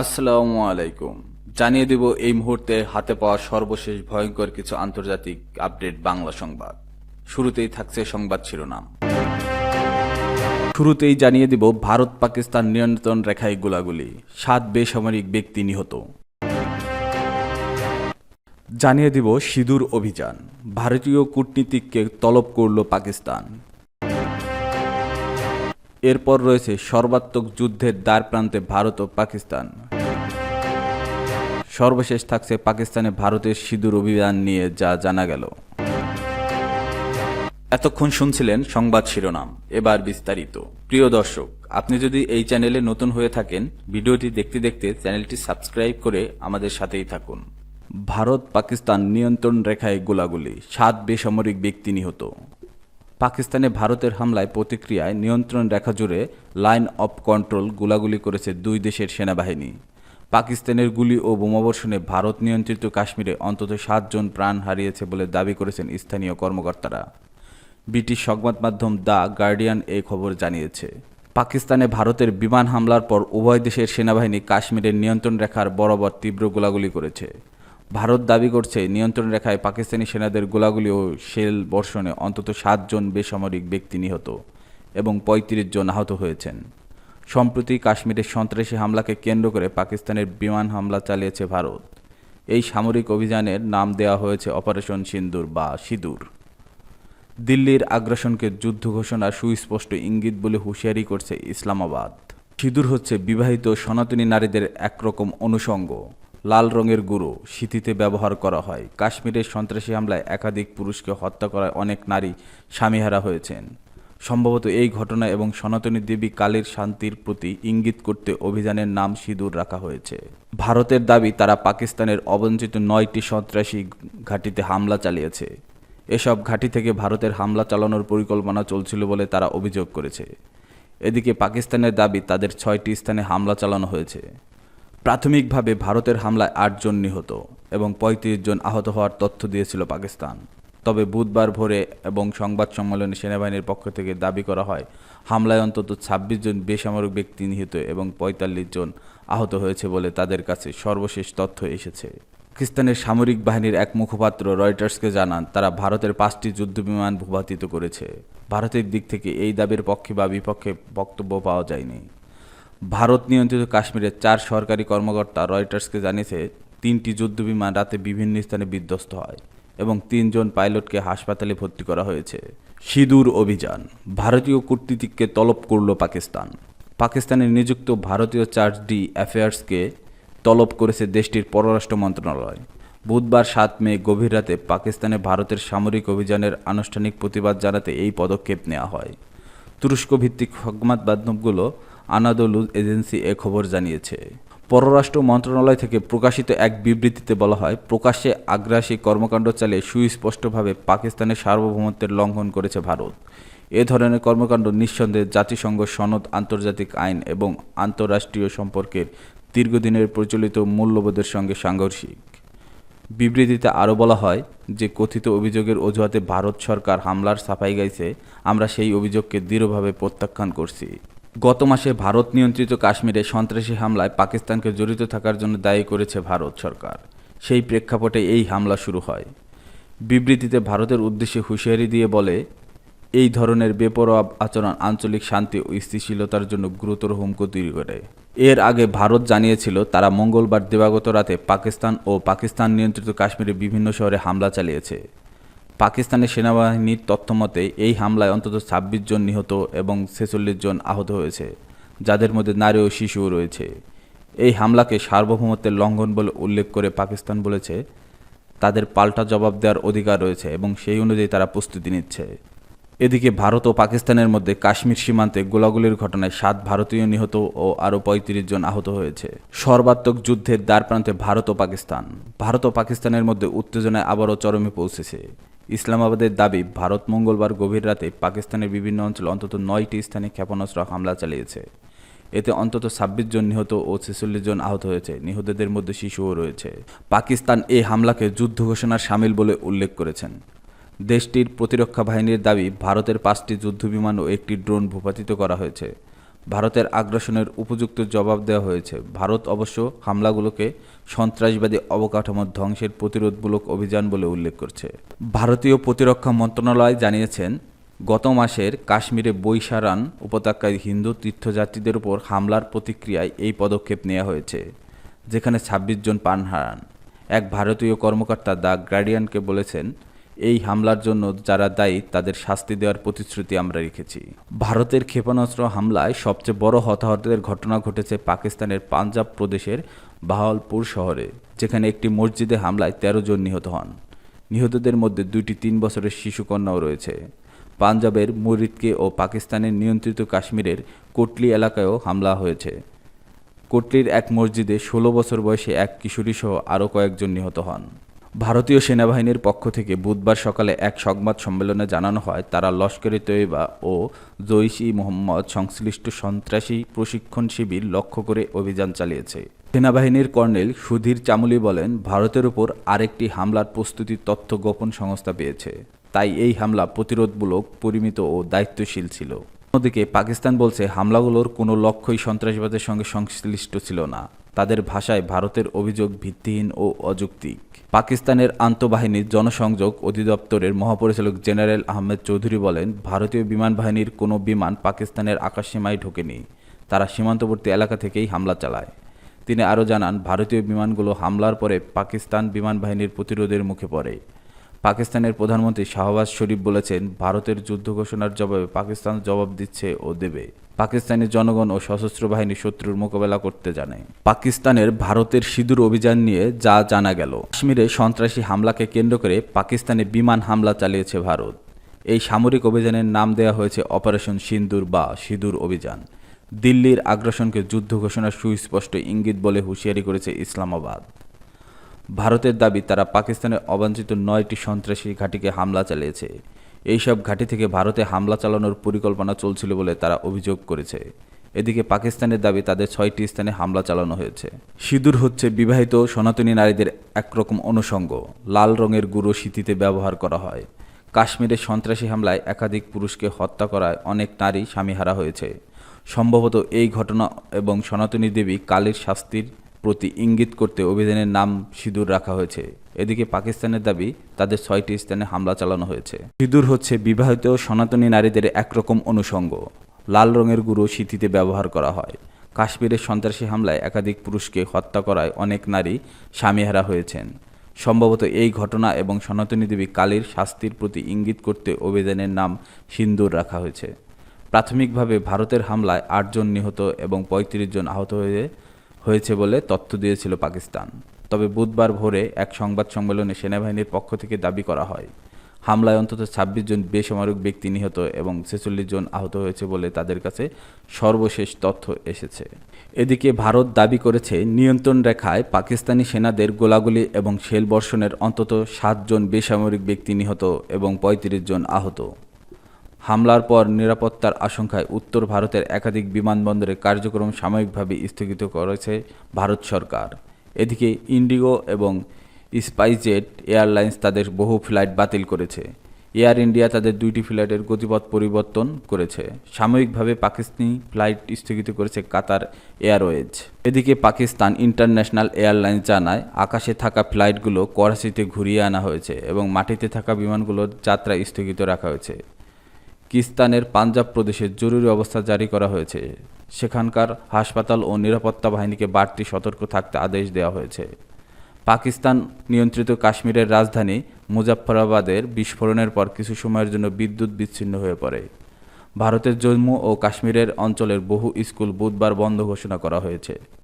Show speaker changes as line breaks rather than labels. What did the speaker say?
আসসালামু আলাইকুম। জানিয়ে দেব এই মুহূর্তে হাতে পাওয়া সর্বশেষ ভয়ঙ্কর কিছু আন্তর্জাতিক আপডেট বাংলা সংবাদ। শুরুতেই থাকছে সংবাদ শিরোনাম। শুরুতেই জানিয়ে দিব ভারত পাকিস্তান নিয়ন্ত্রণ রেখায় গোলাগুলি। সাত বেসামরিক ব্যক্তি নিহত। জানিয়ে দিব সিঁদুর অভিযান। ভারতীয় কূটনীতিককে তলব করল পাকিস্তান। এরপর রয়েছে সর্বাত্মক যুদ্ধের দ্বার প্রান্তে ভারত ও পাকিস্তান। সর্বশেষ থাকছে পাকিস্তানে ভারতের সিঁদুর অভিযান নিয়ে যা জানা গেল। এতক্ষণ শুনছিলেন সংবাদ শিরোনাম। এবার বিস্তারিত। প্রিয় দর্শক, আপনি যদি এই চ্যানেলে নতুন হয়ে থাকেন, ভিডিওটি দেখতে দেখতে চ্যানেলটি সাবস্ক্রাইব করে আমাদের সাথেই থাকুন। ভারত পাকিস্তান নিয়ন্ত্রণ রেখায় গোলাগুলি, সাত বেসামরিক ব্যক্তি নিহত। পাকিস্তানে ভারতের হামলায় প্রতিক্রিয়ায় নিয়ন্ত্রণ রেখা জুড়ে লাইন অফ কন্ট্রোল গোলাগুলি করেছে দুই দেশের সেনাবাহিনী। পাকিস্তানের গুলি ও বোমাবর্ষণে ভারত নিয়ন্ত্রিত কাশ্মীরে অন্তত সাতজন প্রাণ হারিয়েছে বলে দাবি করেছেন স্থানীয় কর্মকর্তারা। ব্রিটিশ সংবাদ মাধ্যম দ্য গার্ডিয়ান এই খবর জানিয়েছে। পাকিস্তানে ভারতের বিমান হামলার পর উভয় দেশের সেনাবাহিনী কাশ্মীরের নিয়ন্ত্রণ রেখার বরাবর তীব্র গোলাগুলি করেছে। ভারত দাবি করছে, নিয়ন্ত্রণ রেখায় পাকিস্তানি সেনাদের গোলাগুলি ও শেল বর্ষণে অন্তত সাতজন বেসামরিক ব্যক্তি নিহত এবং পঁয়ত্রিশ জন আহত হয়েছেন। সম্প্রতি কাশ্মীরের সন্ত্রাসী হামলাকে কেন্দ্র করে পাকিস্তানের বিমান হামলা চালিয়েছে ভারত। এই সামরিক অভিযানের নাম দেওয়া হয়েছে অপারেশন সিন্দুর বা সিঁদুর। দিল্লির আগ্রাসনকে যুদ্ধ ঘোষণার সুস্পষ্ট ইঙ্গিত বলে হুঁশিয়ারি করছে ইসলামাবাদ। সিঁদুর হচ্ছে বিবাহিত সনাতনী নারীদের একরকম অনুষঙ্গ। লাল রঙের গুঁড়ো শীতিতে ব্যবহার করা হয়। কাশ্মীরের সন্ত্রাসী হামলায় একাধিক পুরুষকে হত্যা করায় অনেক নারী স্বামীহারা হয়েছেন। সম্ভবত এই ঘটনা এবং সনাতনী দেবী কালীর শান্তির প্রতি ইঙ্গিত করতে অভিযানের নাম সিঁদুর রাখা হয়েছে। ভারতের দাবি, তারা পাকিস্তানের অবঞ্চিত নয়টি সন্ত্রাসী ঘাঁটিতে হামলা চালিয়েছে। এসব ঘাঁটি থেকে ভারতের হামলা চালানোর পরিকল্পনা চলছিল বলে তারা অভিযোগ করেছে। এদিকে পাকিস্তানের দাবি, তাদের ছয়টি স্থানে হামলা চালানো হয়েছে। প্রাথমিকভাবে ভারতের হামলায় আটজন নিহত এবং ৩৫ জন আহত হওয়ার তথ্য দিয়েছিল পাকিস্তান। তবে বুধবার ভোরে এবং সংবাদ সম্মেলনে সেনাবাহিনীর পক্ষ থেকে দাবি করা হয়, হামলায় অন্তত ২৬ জন বেসামরিক ব্যক্তি নিহত এবং ৪৫ জন আহত হয়েছে বলে তাদের কাছে সর্বশেষ তথ্য এসেছে। পাকিস্তানের সামরিক বাহিনীর এক মুখপাত্র রয়টার্সকে জানান, তারা ভারতের পাঁচটি যুদ্ধবিমান ভূপাতিত করেছে। ভারতের দিক থেকে এই দাবির পক্ষে বা বিপক্ষে বক্তব্য পাওয়া যায়নি। ভারত নিয়ন্ত্রিত কাশ্মীরের চার সরকারি কর্মকর্তা রয়টার্সকে জানিয়েছে, তিনটি যুদ্ধবিমান রাতে বিভিন্ন স্থানে বিধ্বস্ত হয়। এবং তিনজন পাইলটকে হাসপাতালে ভর্তি করা হয়েছে। সিঁদুর অভিযান। ভারতীয় কূটনীতিককে তলব করল পাকিস্তান। পাকিস্তানের নিযুক্ত ভারতীয় চার্জ ডি অ্যাফেয়ার্সকে তলব করেছে দেশটির পররাষ্ট্র মন্ত্রণালয়। বুধবার সাত মে গভীর রাতে পাকিস্তানে ভারতের সামরিক অভিযানের আনুষ্ঠানিক প্রতিবাদ জানাতে এই পদক্ষেপ নেওয়া হয়। তুরস্ক ভিত্তিক সংবাদ মাধ্যমগুলো এজেন্সি এ খবর জানিয়েছে। পররাষ্ট্র মন্ত্রণালয় থেকে প্রকাশিত এক বিবৃতিতে বলা হয়, প্রকাশ্যে আগ্রাসী কর্মকাণ্ড চালিয়ে সুস্পষ্টভাবে পাকিস্তানের সার্বভৌমত্বের লঙ্ঘন করেছে ভারত। এ ধরনের কর্মকাণ্ড নিঃসন্দেহে জাতিসংঘ সনদ, আন্তর্জাতিক আইন এবং আন্তঃরাষ্ট্রীয় সম্পর্কের দীর্ঘদিনের প্রচলিত মূল্যবোধের সঙ্গে সাংঘর্ষিক। বিবৃতিতে আরও বলা হয় যে, কথিত অভিযোগের অজুহাতে ভারত সরকার হামলার সাফাই গাইছে, আমরা সেই অভিযোগকে দৃঢ়ভাবে প্রত্যাখ্যান করছি। গত মাসে ভারত নিয়ন্ত্রিত কাশ্মীরে সন্ত্রাসী হামলায় পাকিস্তানকে জড়িত থাকার জন্য দায়ী করেছে ভারত সরকার। সেই প্রেক্ষাপটে এই হামলা শুরু হয়। বিবৃতিতে ভারতের উদ্দেশ্যে হুঁশিয়ারি দিয়ে বলে, এই ধরনের বেপরোয়া আচরণ আঞ্চলিক শান্তি ও স্থিতিশীলতার জন্য গুরুতর হুমকি তৈরি করে। এর আগে ভারত জানিয়েছিল, তারা মঙ্গলবার দিবাগত রাতে পাকিস্তান ও পাকিস্তান নিয়ন্ত্রিত কাশ্মীরের বিভিন্ন শহরে হামলা চালিয়েছে। পাকিস্তানের সেনাবাহিনীর তথ্যমতে এই হামলায় অন্তত ছাব্বিশ জন নিহত এবং ছেচল্লিশ জন আহত হয়েছে, যাদের মধ্যে নারী ও শিশুও রয়েছে। এই হামলাকে সার্বভৌমত্বের লঙ্ঘন বলে উল্লেখ করে পাকিস্তান বলেছে, তাদের পাল্টা জবাব দেওয়ার অধিকার রয়েছে এবং সেই অনুযায়ী তারা প্রস্তুতি নিচ্ছে। এদিকে ভারত ও পাকিস্তানের মধ্যে কাশ্মীর সীমান্তে গোলাগুলির ঘটনায় সাত ভারতীয় নিহত ও আরও পঁয়ত্রিশ জন আহত হয়েছে। সর্বাত্মক যুদ্ধের দ্বারপ্রান্তে ভারত ও পাকিস্তান। ভারত ও পাকিস্তানের মধ্যে উত্তেজনায় আবারও চরমে পৌঁছেছে। ইসলামাবাদের দাবি, ভারত মঙ্গলবার গভীর রাতে পাকিস্তানের বিভিন্ন অঞ্চলে অন্তত নয়টি স্থানে ক্ষেপণাস্ত্র হামলা চালিয়েছে। এতে অন্তত ছাব্বিশ জন নিহত ও ছেচল্লিশ জন আহত হয়েছে। নিহতদের মধ্যে শিশুও রয়েছে। পাকিস্তান এই হামলাকে যুদ্ধ ঘোষণার সামিল বলে উল্লেখ করেছেন। দেশটির প্রতিরক্ষা বাহিনীর দাবি, ভারতের পাঁচটি যুদ্ধবিমান ও একটি ড্রোন ভূপাতিত করা হয়েছে। ভারতের আগ্রাসনের উপযুক্ত জবাব দেওয়া হয়েছে। ভারত অবশ্য হামলাগুলোকে সন্ত্রাসবাদী অবকাঠামো ধ্বংসের প্রতিরোধমূলক অভিযান বলে উল্লেখ করছে। ভারতীয় প্রতিরক্ষা মন্ত্রণালয় জানিয়েছেন, গত মাসের কাশ্মীরে বৈশারান উপত্যকায় হিন্দু তীর্থযাত্রীদের উপর হামলার প্রতিক্রিয়ায় এই পদক্ষেপ নেওয়া হয়েছে, যেখানে ২৬ জন প্রাণ হারান। এক ভারতীয় কর্মকর্তা দ্য গার্ডিয়ানকে বলেছেন এই হামলার জন্য যারা দায়ী, তাদের শাস্তি দেওয়ার প্রতিশ্রুতি আমরা রেখেছি। ভারতের ক্ষেপণাস্ত্র হামলায় সবচেয়ে বড় হতাহতের ঘটনা ঘটেছে পাকিস্তানের পাঞ্জাব প্রদেশের বাহাওয়ালপুর শহরে, যেখানে একটি মসজিদে হামলায় ১৩ জন নিহত হন। নিহতদের মধ্যে দুইটি তিন বছরের শিশুকন্যাও রয়েছে। পাঞ্জাবের মুরিদকে ও পাকিস্তানের নিয়ন্ত্রিত কাশ্মীরের কোটলি এলাকায়ও হামলা হয়েছে। কোটলির এক মসজিদে ষোলো বছর বয়সে এক কিশোরী সহ আরও কয়েকজন নিহত হন। ভারতীয় সেনাবাহিনীর পক্ষ থেকে বুধবার সকালে এক সংবাদ সম্মেলনে জানানো হয়, তারা লস্করে তৈবা ও জৈশ ই মোহাম্মদ সংশ্লিষ্ট সন্ত্রাসী প্রশিক্ষণ শিবির লক্ষ্য করে অভিযান চালিয়েছে। সেনাবাহিনীর কর্নেল সুধীর চামুলি বলেন, ভারতের উপর আরেকটি হামলার প্রস্তুতির তথ্য গোপন সংস্থা পেয়েছে। তাই এই হামলা প্রতিরোধমূলক, পরিমিত ও দায়িত্বশীল ছিল। অন্যদিকে পাকিস্তান বলছে, হামলাগুলোর কোনো লক্ষ্যই সন্ত্রাসবাদের সঙ্গে সংশ্লিষ্ট ছিল না। তাদের ভাষায় ভারতের অভিযোগ ভিত্তিহীন ও অযৌক্তিক। পাকিস্তানের আন্তঃবাহিনীর জনসংযোগ অধিদপ্তরের মহাপরিচালক জেনারেল আহমেদ চৌধুরী বলেন, ভারতীয় বিমান বাহিনীর কোনো বিমান পাকিস্তানের আকাশসীমায় ঢোকেনি। তারা সীমান্তবর্তী এলাকা থেকেই হামলা চালায়। তিনি আরও জানান, ভারতীয় বিমানগুলো হামলার পরে পাকিস্তান বিমান বাহিনীর প্রতিরোধের মুখে পড়ে। পাকিস্তানের প্রধানমন্ত্রী শাহবাজ শরীফ বলেছেন, ভারতের যুদ্ধ ঘোষণার জবাবে পাকিস্তান জবাব দিচ্ছে ও দেবে। পাকিস্তানের জনগণ ও সশস্ত্র বাহিনী শত্রুর মোকাবেলা করতে জানে। পাকিস্তানের ভারতের সিঁদুর অভিযান নিয়ে যা জানা গেল, কাশ্মীরে সন্ত্রাসী হামলাকে কেন্দ্র করে পাকিস্তানে বিমান হামলা চালিয়েছে ভারত। এই সামরিক অভিযানের নাম দেওয়া হয়েছে অপারেশন সিন্দুর বা সিঁদুর অভিযান। দিল্লির আগ্রাসনকে যুদ্ধ ঘোষণার সুস্পষ্ট ইঙ্গিত বলে হুঁশিয়ারি করেছে ইসলামাবাদ। ভারতের দাবি, তারা পাকিস্তানের অবাঞ্ছিত নয়টি সন্ত্রাসী ঘাঁটিকে হামলা চালিয়েছে। এইসব ঘাঁটি থেকে ভারতে হামলা চালানোর পরিকল্পনা চলছিল বলে তারা অভিযোগ করেছে। এদিকে পাকিস্তানের দাবি, তাদের ছয়টি স্থানে হামলা চালানো হয়েছে। সিঁদুর হচ্ছে বিবাহিত সনাতনী নারীদের একরকম অনুষঙ্গ। লাল রঙের গুঁড়ো শীতিতে ব্যবহার করা হয়। কাশ্মীরে সন্ত্রাসী হামলায় একাধিক পুরুষকে হত্যা করায় অনেক নারী স্বামীহারা হয়েছে। সম্ভবত এই ঘটনা এবং সনাতনী দেবী কালীর শাস্তির প্রতি ইঙ্গিত করতে অভিযানের নাম সিঁদুর রাখা হয়েছে। এদিকে পাকিস্তানের দাবি, তাদের ছয়টি স্থানে হামলা চালানো হয়েছে। সিঁদুর হচ্ছে বিবাহিত সনাতনী নারীদের একরকম অনুষঙ্গ। লাল রঙের গুঁড়ো শীতিতে ব্যবহার করা হয়। কাশ্মীরের সন্ত্রাসী হামলায় একাধিক পুরুষকে হত্যা করায় অনেক নারী স্বামীহারা হয়েছেন। সম্ভবত এই ঘটনা এবং সনাতনী দেবী কালীর শাস্তির প্রতি ইঙ্গিত করতে অভিযানের নাম সিন্দুর রাখা হয়েছে। প্রাথমিকভাবে ভারতের হামলায় আটজন নিহত এবং পঁয়ত্রিশ জন আহত হয়ে হয়েছে বলে তথ্য দিয়েছিল পাকিস্তান। তবে বুধবার ভোরে এক সংবাদ সম্মেলনে সেনাবাহিনীর পক্ষ থেকে দাবি করা হয়, হামলায় অন্তত ছাব্বিশ জন বেসামরিক ব্যক্তি নিহত এবং ছেচল্লিশ জন আহত হয়েছে বলে তাদের কাছে সর্বশেষ তথ্য এসেছে। এদিকে ভারত দাবি করেছে, নিয়ন্ত্রণ রেখায় পাকিস্তানি সেনাদের গোলাগুলি এবং শেল বর্ষণের অন্তত সাতজন বেসামরিক ব্যক্তি নিহত এবং পঁয়ত্রিশ জন আহত। হামলার পর নিরাপত্তার আশঙ্কায় উত্তর ভারতের একাধিক বিমানবন্দরে কার্যক্রম সাময়িকভাবে স্থগিত করেছে ভারত সরকার। এদিকে ইন্ডিগো এবং স্পাইসজেট এয়ারলাইন্স তাদের বহু ফ্লাইট বাতিল করেছে। এয়ার ইন্ডিয়া তাদের দুইটি ফ্লাইটের গতিপথ পরিবর্তন করেছে। সাময়িকভাবে পাকিস্তানি ফ্লাইট স্থগিত করেছে কাতার এয়ারওয়েজ। এদিকে পাকিস্তান ইন্টারন্যাশনাল এয়ারলাইন্স জানায়, আকাশে থাকা ফ্লাইটগুলো করাচিতে ঘুরিয়ে আনা হয়েছে এবং মাটিতে থাকা বিমানগুলোর যাত্রা স্থগিত রাখা হয়েছে। কিস্তানের পাঞ্জাব প্রদেশে জরুরি অবস্থা জারি করা হয়েছে। সেখানকার হাসপাতাল ও নিরাপত্তা বাহিনীকে বাড়তি সতর্ক থাকতে আদেশ দেওয়া হয়েছে। পাকিস্তান নিয়ন্ত্রিত কাশ্মীরের রাজধানী মুজাফফরাবাদের বিস্ফোরণের পর কিছু সময়ের জন্য বিদ্যুৎ বিচ্ছিন্ন হয়ে পড়ে। ভারতের জম্মু ও কাশ্মীরের অঞ্চলের বহু স্কুল বুধবার বন্ধ ঘোষণা করা হয়েছে।